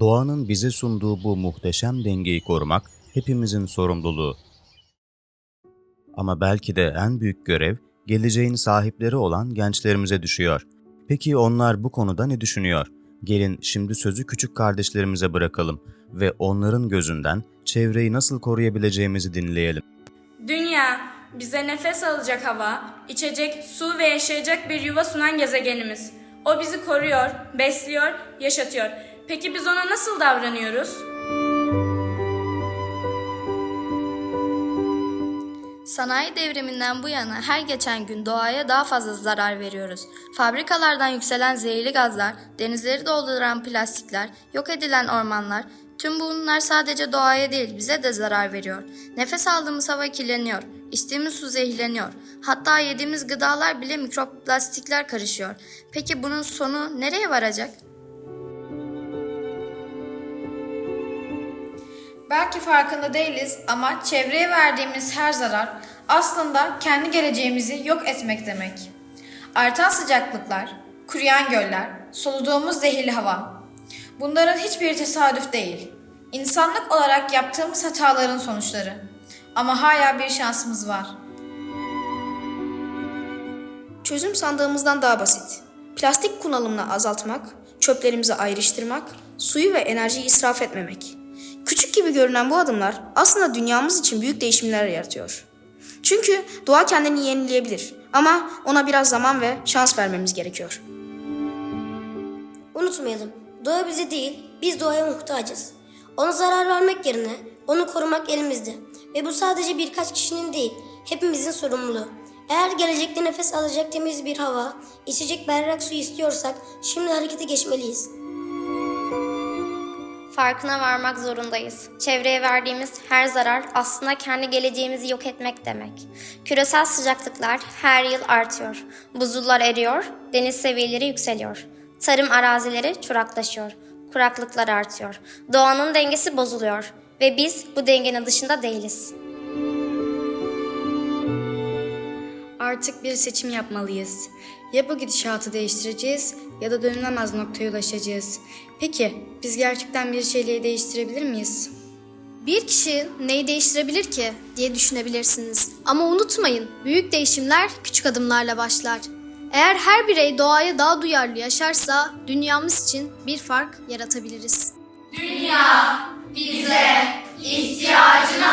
Doğanın bize sunduğu bu muhteşem dengeyi korumak hepimizin sorumluluğu. Ama belki de en büyük görev geleceğin sahipleri olan gençlerimize düşüyor. Peki onlar bu konuda ne düşünüyor? Gelin şimdi sözü küçük kardeşlerimize bırakalım ve onların gözünden çevreyi nasıl koruyabileceğimizi dinleyelim. Dünya, bize nefes alacak hava, içecek, su ve yaşayacak bir yuva sunan gezegenimiz. O bizi koruyor, besliyor, yaşatıyor. Peki biz ona nasıl davranıyoruz? Sanayi devriminden bu yana her geçen gün doğaya daha fazla zarar veriyoruz. Fabrikalardan yükselen zehirli gazlar, denizleri dolduran plastikler, yok edilen ormanlar, tüm bunlar sadece doğaya değil bize de zarar veriyor. Nefes aldığımız hava kirleniyor, içtiğimiz su zehirleniyor. Hatta yediğimiz gıdalar bile mikroplastikler karışıyor. Peki bunun sonu nereye varacak? Belki farkında değiliz ama çevreye verdiğimiz her zarar aslında kendi geleceğimizi yok etmek demek. Artan sıcaklıklar, kuruyan göller, soluduğumuz zehirli hava. Bunların hiçbiri tesadüf değil. İnsanlık olarak yaptığımız hataların sonuçları. Ama hala bir şansımız var. Çözüm sandığımızdan daha basit. Plastik kullanımını azaltmak, çöplerimizi ayrıştırmak, suyu ve enerjiyi israf etmemek. Küçük gibi görünen bu adımlar aslında dünyamız için büyük değişimler yaratıyor. Çünkü doğa kendini yenileyebilir ama ona biraz zaman ve şans vermemiz gerekiyor. Unutmayalım, doğa bize değil, biz doğaya muhtacız. Ona zarar vermek yerine onu korumak elimizde. Ve bu sadece birkaç kişinin değil, hepimizin sorumluluğu. Eğer gelecekte nefes alacak temiz bir hava, içecek berrak su istiyorsak şimdi harekete geçmeliyiz. Farkına varmak zorundayız. Çevreye verdiğimiz her zarar aslında kendi geleceğimizi yok etmek demek. Küresel sıcaklıklar her yıl artıyor. Buzullar eriyor, deniz seviyeleri yükseliyor. Tarım arazileri çoraklaşıyor. Kuraklıklar artıyor. Doğanın dengesi bozuluyor ve biz bu dengenin dışında değiliz. Artık bir seçim yapmalıyız. Ya bu gidişatı değiştireceğiz ya da dönülemez noktaya ulaşacağız. Peki biz gerçekten bir şeyleri değiştirebilir miyiz? Bir kişi neyi değiştirebilir ki diye düşünebilirsiniz. Ama unutmayın, büyük değişimler küçük adımlarla başlar. Eğer her birey doğaya daha duyarlı yaşarsa dünyamız için bir fark yaratabiliriz. Dünya bize ihtiyacını